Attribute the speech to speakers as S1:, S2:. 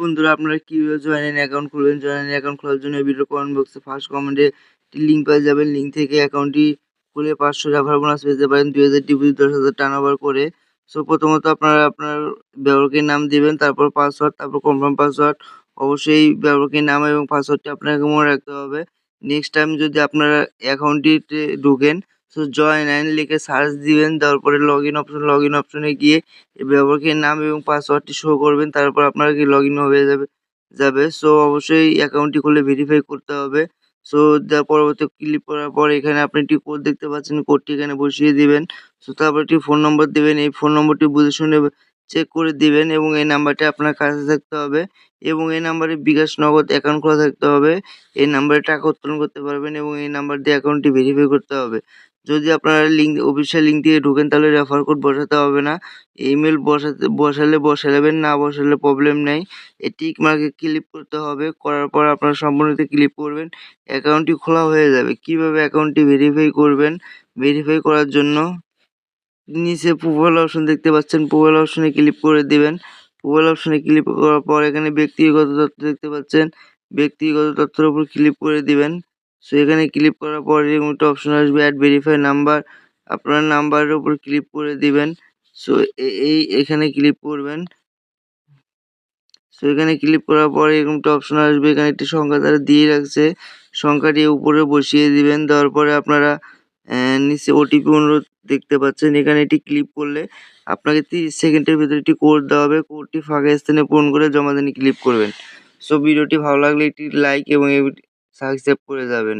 S1: বন্ধুরা, আপনারা কীভাবে জয়েন অ্যাকাউন্ট খুলবেন? জয়েন অ্যাকাউন্ট খোলার জন্য ভিডিও কমেন্ট বক্সে ফার্স্ট কমেন্টে লিঙ্ক পেয়ে যাবেন। লিঙ্ক থেকে অ্যাকাউন্টটি খুলে পাঁচশো রেফার বোনাস পেতে পারেন। দুই হাজার ডিপোজিট, দশ হাজার টার্ন ওভার করে। সো প্রথমত আপনারা আপনার ব্যবহারকারীর নাম দিবেন, তারপর পাসওয়ার্ড তারপর কনফার্ম পাসওয়ার্ড অবশ্যই ব্যবহারকারীর নাম এবং পাসওয়ার্ডটি আপনাকে মনে রাখতে হবে। নেক্সট টাইম যদি আপনারা অ্যাকাউন্টটিতে ঢুকেন সো জয়েন অ্যান্ড লিখে সার্চ দিবেন, তারপরে log in option log in অপশনে গিয়ে ব্যবহারকারীর নাম এবং পাসওয়ার্ডটি শো করবেন, তারপর আপনার কি লগ ইন হয়ে যাবে যাবে। সো অবশ্যই অ্যাকাউন্টটি খুলে ভেরিফাই করতে হবে। সো পরবর্তী ক্লিক করার পর এখানে আপনি একটি কোড দেখতে পাচ্ছেন কোডটি এখানে বসিয়ে দিবেন। সো তারপর একটি ফোন নম্বর দেবেন, এই ফোন নম্বরটি বুঝে শুনে চেক করে দিবেন এবং এই নাম্বারটি আপনার কাছে থাকতে হবে এবং এই নাম্বারে বিকাশ নগদ অ্যাকাউন্ট খোলা থাকতে হবে। এই নাম্বারে টাকা উত্তোলন করতে পারবেন এবং এই নাম্বার দিয়ে অ্যাকাউন্টটি ভেরিফাই করতে হবে। যদি আপনারা লিঙ্ক অফিসিয়াল লিঙ্ক দিয়ে ঢোকেন, তাহলে রেফার কোড বসাতে হবে না। ইমেল বসাতে, বসালে বসালেবেন না বসালে প্রবলেম নেই। এই টিক মার্কে ক্লিক করতে হবে, করার পর আপনারা সম্পূর্ণতে ক্লিক করবেন। অ্যাকাউন্টটি খোলা হয়ে যাবে। কীভাবে অ্যাকাউন্টটি ভেরিফাই করবেন? ভেরিফাই করার জন্য নিচে প্রোফাইল অপশন দেখতে পাচ্ছেন। প্রোফাইল অপশনে ক্লিক করে দেবেন। প্রোফাইল অপশনে ক্লিক করার পর এখানে ব্যক্তিগত তথ্য দেখতে পাচ্ছেন। ব্যক্তিগত তথ্যের উপর ক্লিক করে দিবেন। সো এখানে ক্লিক করার পর এরকম একটা অপশন আসবে অ্যাড ভেরিফাই নাম্বার আপনার নাম্বারের উপর ক্লিক করে দিবেন। সো এই, এখানে ক্লিক করবেন। সো এখানে ক্লিক করার পর এরকম একটা অপশন আসবে। এখানে একটি সংখ্যা তারা দিয়ে রাখছে। সংখ্যাটি উপরে বসিয়ে দিবেন। দেওয়ার পরে আপনারা নিচে ওটিপি অনুরোধ দেখতে পাচ্ছেন। এখানে এটি ক্লিক করলে আপনাকে তিরিশ সেকেন্ডের ভিতরে একটি কোড দেওয়া হবে। কোডটি ফাঁকা স্থানে পূরণ করে জমা দিনে ক্লিক করবেন। সো ভিডিওটি ভালো লাগলে একটি লাইক এবং সাবস্ক্রাইব করে যাবেন।